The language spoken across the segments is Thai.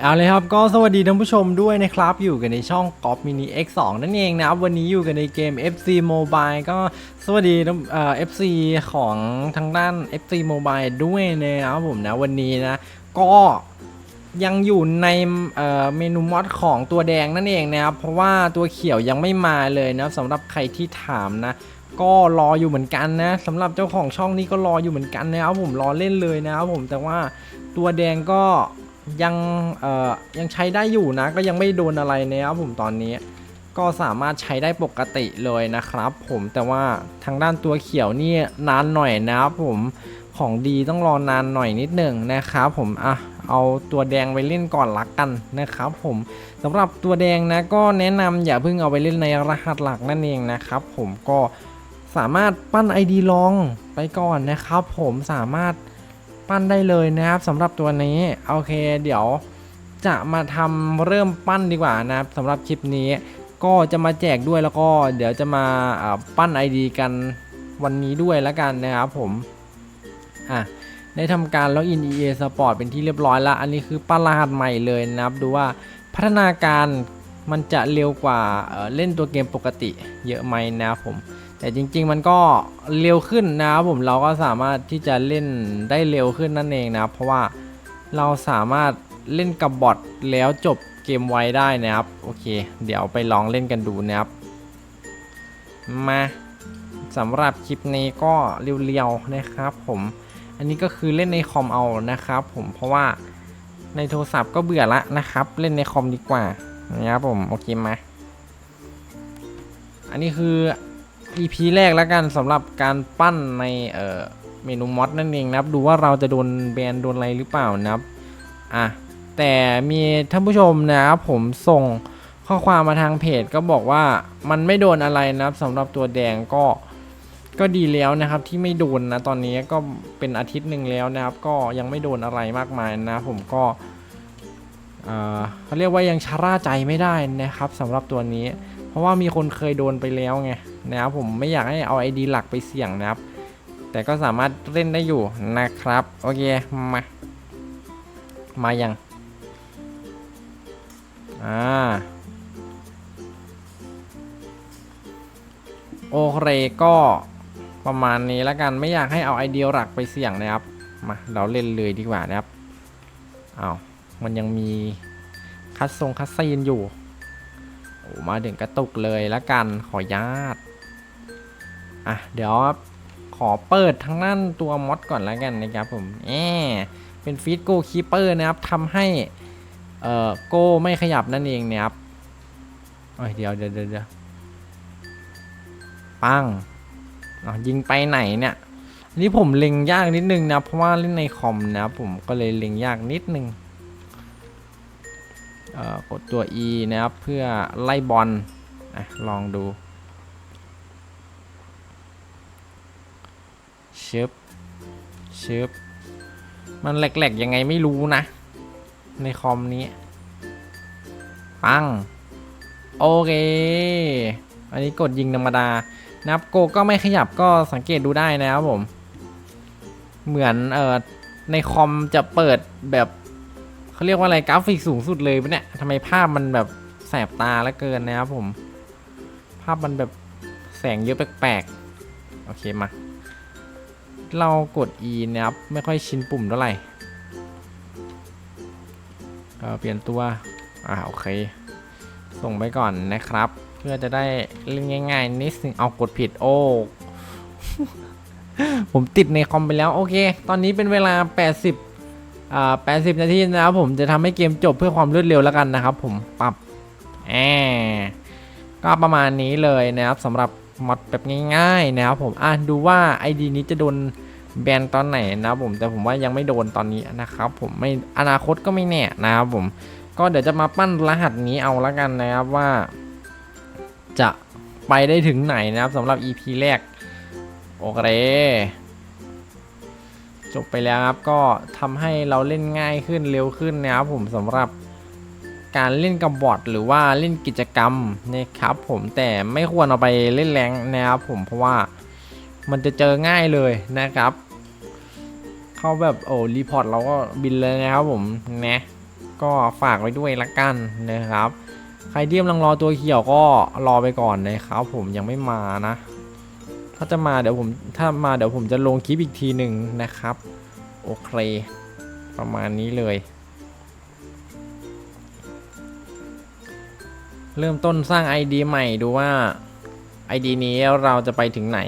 เอาเลยครับก็สวัสดีท่านผู้ชมด้วยนะครับ อยู่กันในช่องกอ f Mini X2 นั่นเองนะครับ วันนี้อยู่กันในเกม FC Mobile ก็สวัสดีเอ่อ FC ของทางด้าน FC Mobile ด้วยนะครับผมนะวันนี้นะ ก็ยังอยู่ในเเมนูมอดของตัวแดงนั่นเองนะครับ เพราะว่าตัวเขียวยังไม่มาเลยนะสำหรับใครที่ถามนะก็รออยู่เหมือนกันนะสำหรับเจ้าของช่องนี้ก็รออยู่เหมือนกันนะครับผมรอเล่นเลยนะครับผมแต่ว่าตัวแดงก็ ยังเอ่อยังใช้ได้อยู่นะ ก็ยังไม่โดนอะไรนะครับผมตอนนี้ ก็สามารถใช้ได้ปกติเลยนะครับ ผมแต่ว่าทางด้านตัวเขียวนี่นานหน่อยนะครับผมของดีต้องรอนานหน่อยนิดหนึ่งนะครับผมอะเอาตัวแดงไปเล่นก่อนละกันนะครับผมสำหรับตัวแดงนะก็แนะนำอย่าเพิ่งเอาไปเล่นในรหัสหลักนั่นเองนะครับ ผมก็สามารถปั้น ID ลองไปก่อนนะครับ ผมสามารถ ปั้นได้เลยนะครับสำหรับตัวนี้โอเค เดี๋ยวจะมาทำเริ่มปั้นดีกว่านะครับสำหรับคลิปนี้ ก็จะมาแจกด้วยแล้วก็เดี๋ยวจะมาปั้น ID กันวันนี้ด้วยแล้วกันนะครับผมอะได้ทำการล็อกอิน EA Sport เป็นที่เรียบร้อยแล้ว อันนี้คือปั้นรหัสใหม่เลยนะครับ ดูว่าพัฒนาการ มันจะเร็วกว่าเเล่นตัวเกมปกติเยอะไหมนะครับผม แต่จริง ๆ มันก็เร็วขึ้นนะครับผมเราก็สามารถที่จะเล่นได้เร็วขึ้นนั่นเองนะเพราะว่าเราสามารถเล่นกับบอทแล้วจบเกมไวได้นะครับโอเค เดี๋ยวไปลองเล่นกันดูนะครับมาสำหรับคลิปนี้ก็เรียวๆนะครับผมอันนี้ก็คือเล่นในคอมเอานะครับผมเพราะว่าในโทรศัพท์ก็เบื่อละนะครับ เล่นในคอมดีกว่า นะครับผมโอเคมาอันนี้คือ EP แรกแล้วกันสำหรับการปั้นในเอ่อเมนูมอดนั่นเองนะครับ ดูว่าเราจะโดนแบนโดนอะไรหรือเปล่านะครับอะแต่มีท่านผู้ชมนะครับผมส่งข้อความมาทางเพจก็บอกว่ามันไม่โดนอะไรนะครับสำหรับตัวแดงก็ก็ดีแล้วนะครับที่ไม่โดนนะตอนนี้ก็เป็นอาทิตย์หนึ่งแล้วนะครับ ก็ยังไม่โดนอะไรมากมายนะผมก็ เขาเรียกว่ายังชะล่าใจไม่ได้นะครับสำหรับตัวนี้ เพราะว่ามีคนเคยโดนไปแล้วไงนะครับผมไม่อยากให้เอา ID หลักไปเสี่ยงนะครับ แต่ก็สามารถเล่นได้อยู่นะครับ โอเคมา มายังอ่าโอเคก็ประมาณนี้แล้วกันไม่อยากให้เอาไอเดียหลักไปเสี่ยงนะครับ มาเราเล่นเลยดีกว่านะครับ เอ้า มันยังมีคัดทรงคัดซีนอยู่โอ้มาถึงกระตุกเลยแล้วกันขอญาตอะเดี๋ยวขอเปิดทั้งนั้นตัวมอดก่อนแล้วกันนะครับผมแอเป็นฟีดโกคีเปอร์นะครับทำให้เอ่อโกไม่ขยับนั่นเองนี่ยครับเอ้ยเดี๋ยวเดี๋ยวเดี๋ยวปังอ๋อยิงไปไหนเนี่ยอันนี่ผมเล็งยากนิดนึงนะเพราะว่าเล่นในคอมนะผมก็เลยเล็งยากนิดนึง กดตัว E นะครับเพื่อไล่บอลอะลองดูชึบชึบมันแหลกๆยังไงไม่รู้นะ ในคอมนี้ ปัง โอเค อันนี้กดยิงธรรมดานับโกก็ไม่ขยับก็สังเกตดูได้นะครับผม เหมือนเอ่อในคอมจะเปิดแบบ เขาเรียกว่าอะไรกราฟิกสูงสุดเลยปะเนี่ยทำไมภาพมันแบบแสบตาแล้วเกินนะครับผม ภาพมันแบบแสงเยอะแปลกๆ โอเคมา เรากด E นะครับ ไม่ค่อยชินปุ่มเท่าไหร่เปลี่ยนตัว อ่าโอเค ส่งไปก่อนนะครับ เพื่อจะได้เล่นง่ายๆ นิดนึงเอากดผิดโอ้ผมติดในคอมไปแล้ว โอเค ตอนนี้เป็นเวลา 80 อ่า80นาทีนะครับผมจะทำให้เกมจบเพื่อความรวดเร็วแล้วกันนะครับ ผมปรับแอก็ประมาณนี้เลยนะครับสำหรับมอดแบบง่ายๆนะครับผมอะดูว่า ID นี้จะโดนแบนตอนไหนนะครับผมแต่ผมว่ายังไม่โดนตอนนี้นะครับ ผมไม่อนาคตก็ไม่แน่นะครับผมก็เดี๋ยวจะมาปั้นรหัสนี้เอาละกันนะครับว่า จะไปได้ถึงไหนนะครับสำหรับ EP แรก โอเค จบไปแล้วครับก็ทำให้เราเล่นง่ายขึ้นเร็วขึ้นนะครับผมสำหรับการเล่นกับบอทหรือว่าเล่นกิจกรรมนะครับผมแต่ไม่ควรเอาไปเล่นแรงนะครับผมเพราะว่ามันจะเจอง่ายเลยนะครับเข้าแบบโอ้รีพอร์ตเราก็บินเลยนะครับผมนะก็ฝากไว้ด้วยละกันนะครับ ใครที่กำลังรอตัวเขียวก็รอไปก่อนนะครับผมยังไม่มานะ ถ้าจะมาเดี๋ยวผมถ้ามาเดี๋ยวผมจะลงคลิปอีกทีหนึ่งนะครับ โอเค ประมาณนี้เลย เริ่มต้นสร้าง ID ใหม่ดูว่า ID นี้เราจะไปถึงไหน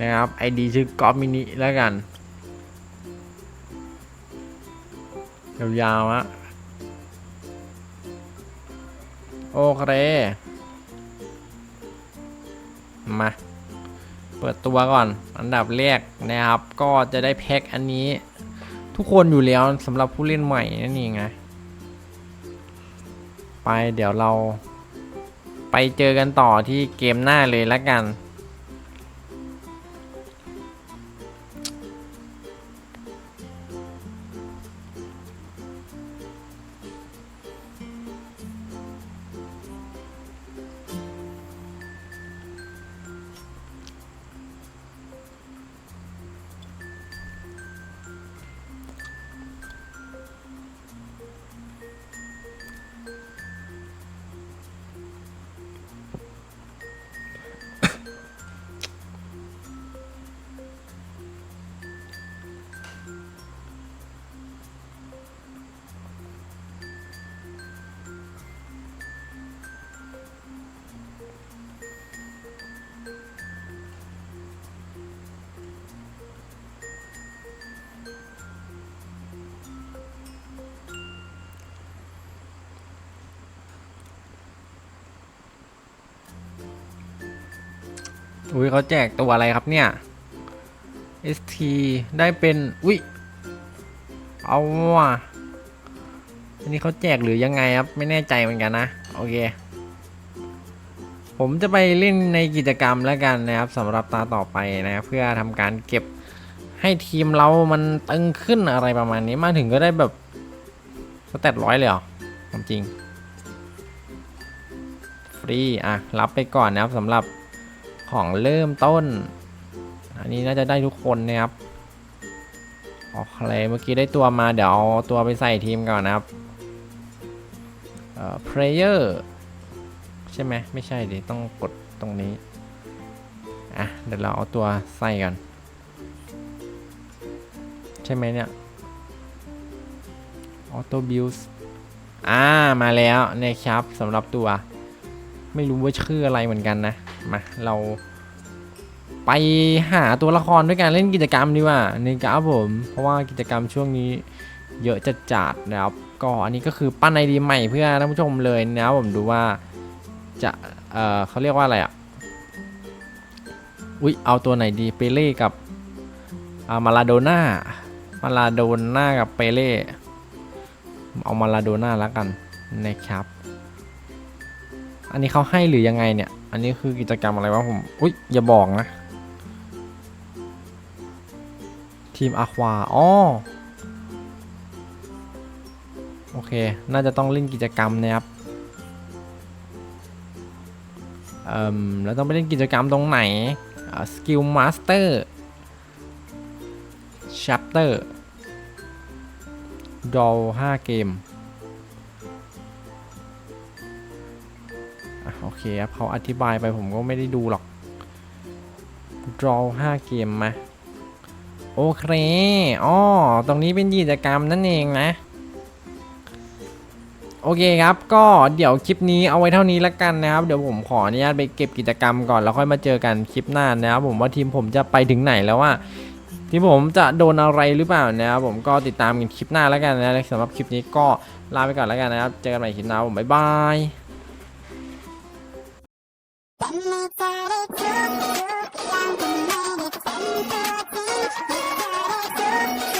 นะครับ ID ชื่อกอฟมินิแล้วกันยาวๆฮะโอเค มา เปิดตัวก่อน อันดับแรกนะครับ ก็จะได้แพ็คอันนี้ ทุกคนอยู่แล้วสำหรับผู้เล่นใหม่นั่นเองไงไปเดี๋ยวเราไปเจอกันต่อที่เกมหน้าเลยละกัน อุ้ยเขาแจกตัวอะไรครับเนี่ย ST ได้เป็น อุ้ย เอาว่ะ อันนี้เขาแจกหรือยังไงครับ ไม่แน่ใจเหมือนกันนะ โอเค ผมจะไปเล่นในกิจกรรมแล้วกันนะครับสำหรับตาต่อไปนะครับเพื่อทำการเก็บให้ทีมเรามันตึงขึ้นอะไรประมาณนี้มาถึงก็ได้แบบสเตตร้อยเลยเหรอความจริง ฟรี อะ รับไปก่อนนะครับสำหรับ ของเริ่มต้น อันนี้น่าจะได้ทุกคนนะครับโอเคเมื่อกี้ได้ตัวมาเดี๋ยวเอาตัวไปใส่ทีมก่อนนะครับเอ่อ player ใช่ไหมไม่ใช่ดิต้องกดตรงนี้อะเดี๋ยวเราเอาตัวใส่กันใช่ไหมเนี่ย auto build อ่ามาแล้วนะครับสำหรับตัว ไม่รู้ว่าชื่ออะไรเหมือนกันนะ มา เรา ไปหาตัวละครด้วยการเล่นกิจกรรมดีกว่านี่ครับผม เพราะว่ากิจกรรมช่วงนี้เยอะจัดจัดนะครับก็อันนี้ก็คือปั้นไอดีใหม่เพื่อท่านผู้ชมเลยนะครับผมดูว่าจะเออเขาเรียกว่าอะไรอะอุ๊ยเอาตัวไหนดีเปเล่กับอามาลาโดน่ามาลาโดน่ากับเปเล่เอามาลาโดน่าแล้วกันนะครับ อันนี้เขาให้หรือยังไงเนี่ย อันนี้คือกิจกรรมอะไรวะผม อุ๊ยอย่าบอกนะ ทีมอะควาอ๋อโอเค น่าจะต้องเล่นกิจกรรมนะครับเอ่มแล้วต้องไปเล่นกิจกรรมตรงไหนสกิลมาสเตอร์ชัปเตอร์ดอล5เกมโอเคครับเขาอธิบายไปผมก็ไม่ได้ดูหรอก draw 5เกมมา โอเคอ๋อตรงนี้เป็นกิจกรรมนั่นเองนะ โอเคครับ ก็เดี๋ยวคลิปนี้เอาไว้เท่านี้ล้วกันนะครับ เดี๋ยวผมขออนุญาตไปเก็บกิจกรรมก่อนแล้วค่อยมาเจอกันคลิปหน้านะครับผมว่าทีมผมจะไปถึงไหนแล้วว่าทีมผมจะโดนอะไรหรือเปล่านะครับผมก็ติดตามกันคลิปหน้าแล้วกันนะสำหรับคลิปนี้ก็ลาไปก่อนแล้วกันนะครับ เจอกันใหม่คลิปหน้าผมบ๊ายบาย It's